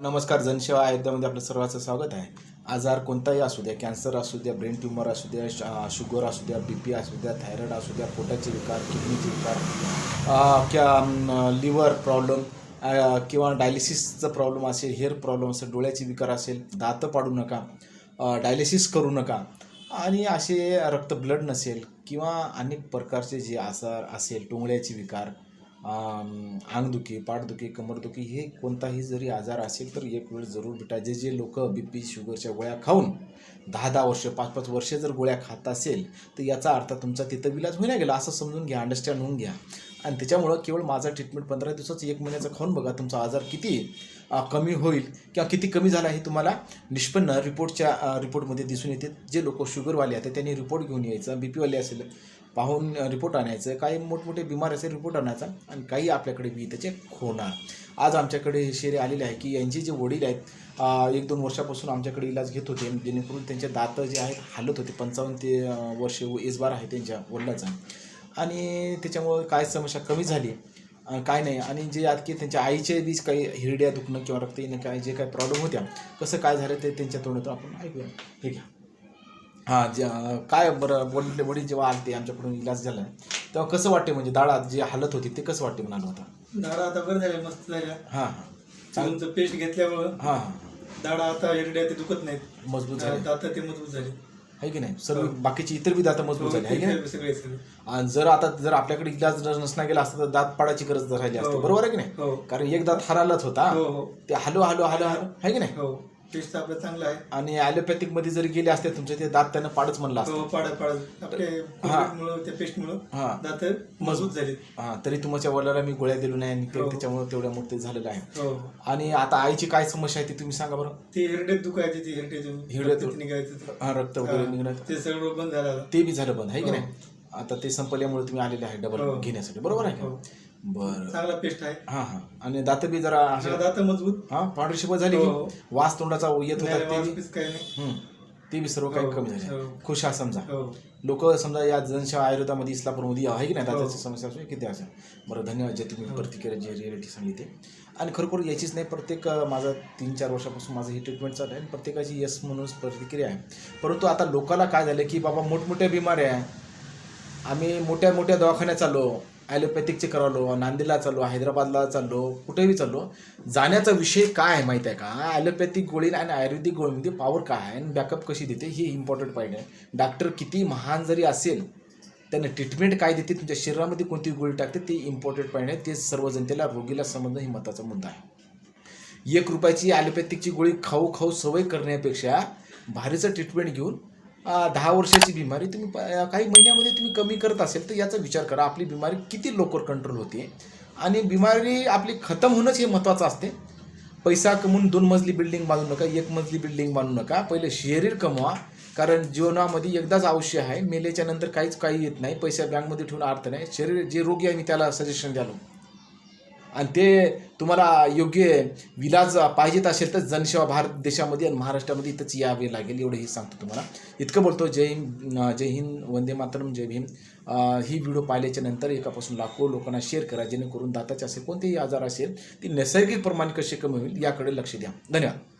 नमस्कार जनसेवा आयुध्यामध्ये आपलं सर्वांचं स्वागत आहे. आजार कोणताही असू द्या कॅन्सर असू द्या ब्रेन ट्युमर असू द्या श- शुगर असू द्या बी पी असू द्या थायरॉइड असू द्या पोटाचे विकार किडनीचे विकार क्या लिव्हर प्रॉब्लेम किंवा डायलिसिसचा प्रॉब्लेम असेल हेअर प्रॉब्लेम असेल डोळ्याचे विकार असेल दातं पाडू नका डायलिसिस करू नका आणि असे रक्त ब्लड नसेल किंवा अनेक प्रकारचे जे आजार असेल टोंगळ्याचे विकार अंगदुखी पाठदुखी कमरदुखी हे कोणताही जरी आजार असेल तर एक वेळ जरूर भेटा. जे जे लोक बी पी शुगरच्या गोळ्या खाऊन दहा दहा वर्ष पाच पाच वर्ष जर गोळ्या खात असेल तर याचा अर्थ तुमचा तिथं विलाज होईना गेला. असं समजून घ्या अंडरस्टँड होऊन घ्या. आणि त्याच्यामुळं केवळ माझा ट्रीटमेंट पंधरा दिवसाचं एक महिन्याचं खाऊन बघा तुमचा आजार किती कमी होईल किंवा किती कमी झाला हे तुम्हाला निष्पन्न रिपोर्टच्या रिपोर्टमध्ये दिसून येते. जे लोक शुगरवाले आहेत त्यांनी रिपोर्ट घेऊन यायचा बी पीवाले असेल पाहून रिपोर्ट आणायचं काही मोठमोठे बिमार असेल रिपोर्ट आणायचा आणि काही आपल्याकडे बी त्याचे होणार. आज आमच्याकडे हे शेरे आलेले आहे की यांचे जे वडील आहेत एक दोन वर्षापासून आमच्याकडे इलाज घेत होते. जेणेकरून त्यांचे दात जे आहेत हालत होते. पंचावन्न ते वर्ष एजबार आहे त्यांच्या वडिलाचा. आणि त्याच्यामुळं काय समस्या कमी झाली काय नाही. आणि जे आणखी त्यांच्या आईचे बीच काही हिरड्या दुखणं किंवा रक्त येणं काय जे काही प्रॉब्लेम होत्या कसं काय झालं ते त्यांच्या तोंडातून आपण ऐकूया. हे घ्या. हां जे काय बरं वडील वडील जेव्हा आलते आमच्याकडून इलाज झाला तेव्हा कसं वाटते म्हणजे दाढात जे हालत होती ते कसं वाटते म्हणाल होता? दाढा आता बरं झाल्या मस्त झाल्या. हां. हां तुमचं पेस्ट घेतल्यामुळं हां. हां दाढा आता एरड्या ते दुखत नाहीत. मजबूत झाले. आता ते मजबूत झाले. आहे की नाही? सर्व बाकीची इतर बी दात मजबूत झाली आहे की नाही? सगळे आणि जर आता जर आपल्याकडे इलाज जर नसला गेला असता तर दात पाडायची गरज राहिली असते. हो. बरोबर आहे की नाही? हो. कारण एक दात हरालाच होता. हो हो. ते हलो हलो हलो हलो आहे की नाही? हो पेस्ट आपलं चांगलं आहे आणि ॲलोपॅथिकमध्ये जरी गेले असते तुमचे ते दात त्यानं पाडच म्हणला असतं. हो पाडत पाडत आपल्या मुळे त्या पेस्ट मुळे हां. दात मजबूत झाले हां तरी तुमच्या वडिलाला मी गोळ्या दिलो नाही आणि ते- हो. त्याच्यामुळे तेवढ्या मोठे झालेलं आहे. हो आणि आता आईची काय समस्या आहे ती तुम्ही सांगा बरं. ते हिरड्यात दुखायचे ते हिरड्यात हिरड्यात निघायचं ते. हा, रक्त वगैरे हा. निघणं ते सगळं बंद झालं आता. ते बी झालं बंद आहे की हो. नाही? आता ते संपल्यामुळे तुम्ही आलेले आहे डबल हो. घेण्यासाठी. बरोबर आहे का? हो. बरं. चांगला पेस्ट आहे. हां हां. आणि दात बी जरा हा, दात मजबूत. हां पांढरी शिपत झाली हो. की वास तोंडाचा येत होता नाही, ते वास बी काही नाही. हम्म. ते बी सर्व काही हो, कमी झाले. हो. खुश हा समजा. हो. लोक समजा या जनसेवा आयुर्वेदामध्ये इस्लापूरमध्ये आहे की नाही? हो. दाताची समस्या असो किती असेल बरं धन्यवाद जे तुम्ही प्रतिक्रिया जे रियालिटी सांगितली. आणि खरोखर याचीच नाही प्रत्येक अं, माझा तीन चार वर्षापासून माझं ही ट्रीटमेंट चालू आहे आणि प्रत्येकाची यस म्हणून प्रतिक्रिया आहे. परंतु आता लोकाला काय झालं की बाबा मोठमोठ्या बिमाऱ्या आहे. आम्ही मोठ्या मोठ्या दवाखान्यात चाललो. ॲलोपॅथिकचे करावलो नांदेडला चाललो हैदराबादला चाललो कुठेही चाललो. जाण्याचा विषय काय आहे माहीत आहे का? ॲलोपॅथिक गोळी आणि आयुर्वेदिक गोळीमध्ये पॉवर काय आहे आणि बॅकअप कशी देते हे इम्पॉर्टंट पॉईंट आहे. डॉक्टर किती महान जरी असेल त्यांना ट्रीटमेंट काय देते तुमच्या शरीरामध्ये कोणती गोळी टाकते ते इम्पॉर्टंट पॉईंट आहे. ते सर्व जनतेला रोगीला समजणं ही महत्त्वाचा मुद्दा आहे. एक रुपयाची ॲलोपॅथिकची गोळी खाऊ खाऊ सवय करण्यापेक्षा भारीचं ट्रीटमेंट घेऊन दहा वर्षाची बिमारी तुम्ही काही महिन्यामध्ये तुम्ही कमी करत असेल तर याचा विचार करा. आपली बिमारी किती लवकर कंट्रोल होते? आणि बिमारी आपली खतम होणंच हे महत्त्वाचं असते. पैसा कमवून दोन मजली बिल्डिंग बांधू नका एक मजली बिल्डिंग बांधू नका. पहिले शरीर कमवा कारण जीवनामध्ये एकदाच आयुष्य आहे. मेलेच्या नंतर काहीच काही येत नाही. पैसा बँकमध्ये ठेवून अर्थ नाही. शरीर जे रोगी आहे मी त्याला सजेशन द्यालो. आणि ते तुम्हाला योग्य विलाज पाहिजेत असेल तर जनसेवा भारत देशामध्ये आणि महाराष्ट्रामध्ये इथंच यावे लागेल एवढं हे सांगतो तुम्हाला. इतकं बोलतो जय हिंद जय हिंद वंदे मातरम जय भीम. ही व्हिडिओ पाहिल्याच्या नंतर एकापासून लाखो लोकांना शेअर करा जेणेकरून दाताचे असे कोणतेही आजार असेल ती नैसर्गिक प्रमाणे कसे कमी होईल याकडे लक्ष द्या. धन्यवाद.